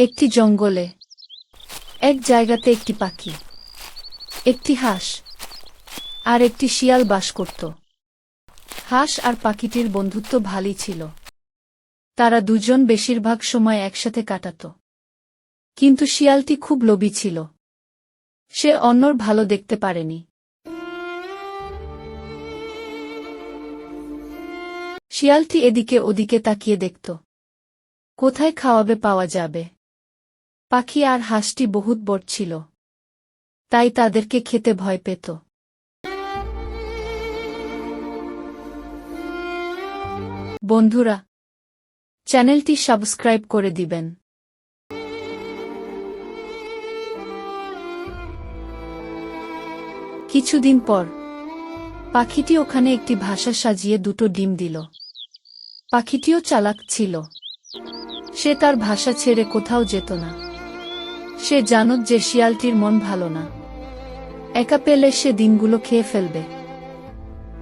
একটি জঙ্গলে, এক জায়গাতে একটি পাখি, একটি হাঁস, আর একটি শিয়াল বাস করত। হাঁস আর পাখিটির বন্ধুত্ব ভালোই ছিল। তারা দুজন বেশিরভাগ সময় একসাথে কাটাত। কিন্তু শিয়ালটি খুব লোভী ছিল। সে অন্যর ভালো দেখতে পারেনি। শিয়ালটি এদিকে ওদিকে তাকিয়ে দেখত। কোথায় খাওয়াবে পাওয়া যাবে। পাখি আর হাঁসটি বহুত বড় ছিল। তাই তাদেরকে খেতে ভয় পেত। বন্ধুরা, চ্যানেলটি সাবস্ক্রাইব করে দিবেন। কিছুদিন পর, পাখিটি ওখানে একটি ভাষা সাজিয়ে দুটো ডিম দিল। পাখিটিও চালাক ছিল। সে তার ভাষা ছেড়ে কোথাও যেত না। সে জানত যে শিয়ালটির মন ভালো না। একা পেলে সে দিনগুলো খেয়ে ফেলবে।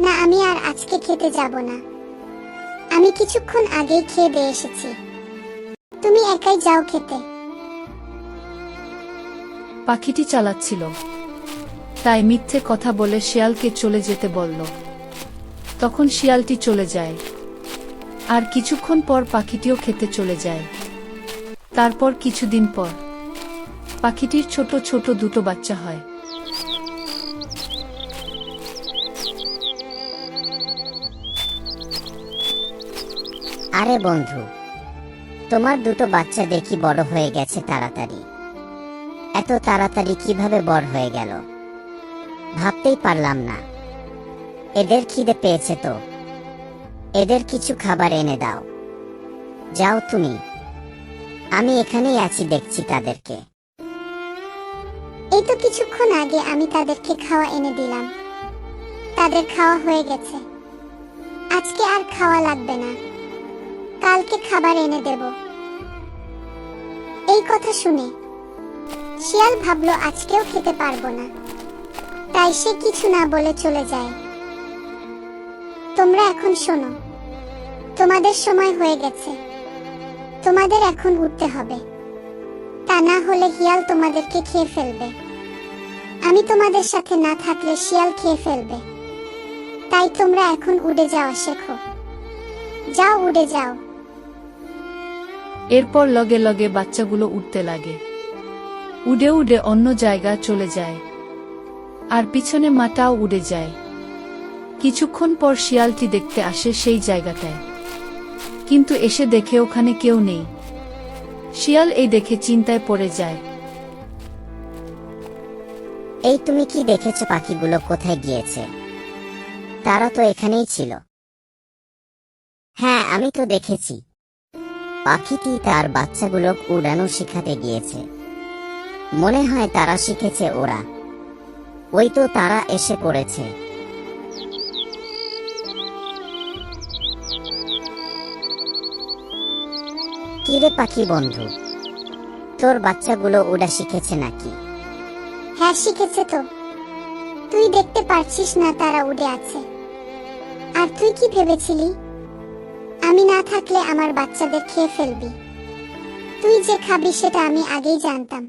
না আমি আর আজকে খেতে যাব না। আমি কিছুক্ষণ আগেই খেয়ে দিয়ে এসেছি। তুমি একাই যাও খেতে। পাখিটি চালাচ্ছিল। তাই মিথ্যে কথা বলে শিয়ালকে চলে যেতে বলল। তখন শিয়ালটি চলে যায়। আর কিছুক্ষণ পর পাখিটিও খেতে চলে যায়। তারপর কিছুদিন পর পাখিটির ছোট ছোট দুটো বাচ্চা হয়। আরে বন্ধু, তোমার দুটো বাচ্চা দেখি বড় হয়ে গেছে তাড়াতাড়ি। এত তাড়াতাড়ি কীভাবে বড় হয়ে গেল? ভাবতেই পারলাম না। এদের খিদে পেয়েছে তো। এদের কিছু খাবার এনে দাও। যাও তুমি। আমি এখানেই আছি, দেখছি তাদেরকে। কিছুক্ষণ আগে আমি তাদেরকে খাওয়া এনে দিলাম। তাদের খাওয়া হয়ে গেছে। আজকে আর খাওয়া লাগবে না। কালকে খাবার এনে দেব। এই কথা শুনে শিয়াল ভাবলো, আজকেও খেতে পারব না। তাই সে কিছু না বলে চলে যায়। তোমরা এখন শোনো। তোমাদের সময় হয়ে গেছে। তোমাদের এখন উঠতে হবে। তা না হলে শিয়াল তোমাদেরকে খেয়ে ফেলবে। আমি তোমাদের সাথে না থাকলে শিয়াল খেয়ে ফেলবে। তাই তোমরা এখন উড়ে যাওয়া শেখো। যাও, উড়ে যাও। এরপর লগে লগে বাচ্চাগুলো উঠতে লাগে। উড়ে উড়ে অন্য জায়গা চলে যায়। আর পিছনে মাটাও উড়ে যায়। কিছুক্ষণ পর শিয়ালটি দেখতে আসে সেই জায়গাটায়। কিন্তু এসে দেখে ওখানে কেউ নেই। শিয়াল এই দেখে চিন্তায় পড়ে যায়। এই তুমি কি দেখেছ পাখিগুলো কোথায় গিয়েছে? তারা তো এখানেই ছিল। হ্যাঁ আমি তো দেখেছি। পাখিটি তার বাচ্চাগুলো উড়ানো শিখাতে গিয়েছে। মনে হয় তারা শিখেছে ওরা। ওই তো তারা এসে পড়েছে। কিরে পাখি বন্ধু, তোর বাচ্চাগুলো উড়া শিখেছে নাকি? হ্যাঁ শিখেছে তো। তুই দেখতে পারছিস না তারা উড়ে আছে। আর তুই কি ভেবেছিলি? আমি না থাকলে আমার বাচ্চাদের খেয়ে ফেলবি। তুই যে খাবি সেটা আমি আগেই জানতাম।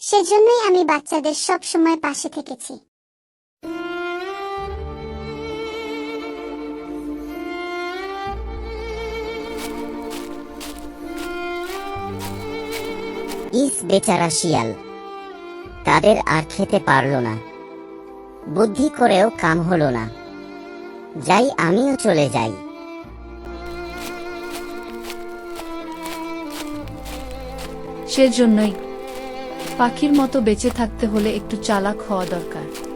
সেজন্যই আমি বাচ্চাদের সব সময় পাশে থেকেছি। ইস, বেচারা শিয়াল। তাদের আর খেতে পারল না। বুদ্ধি করেও কাম হল না। যাই, আমিও চলে যাই। সেজন্যই পাখির মতো বেঁচে থাকতে হলে একটু চালাক হওয়া দরকার।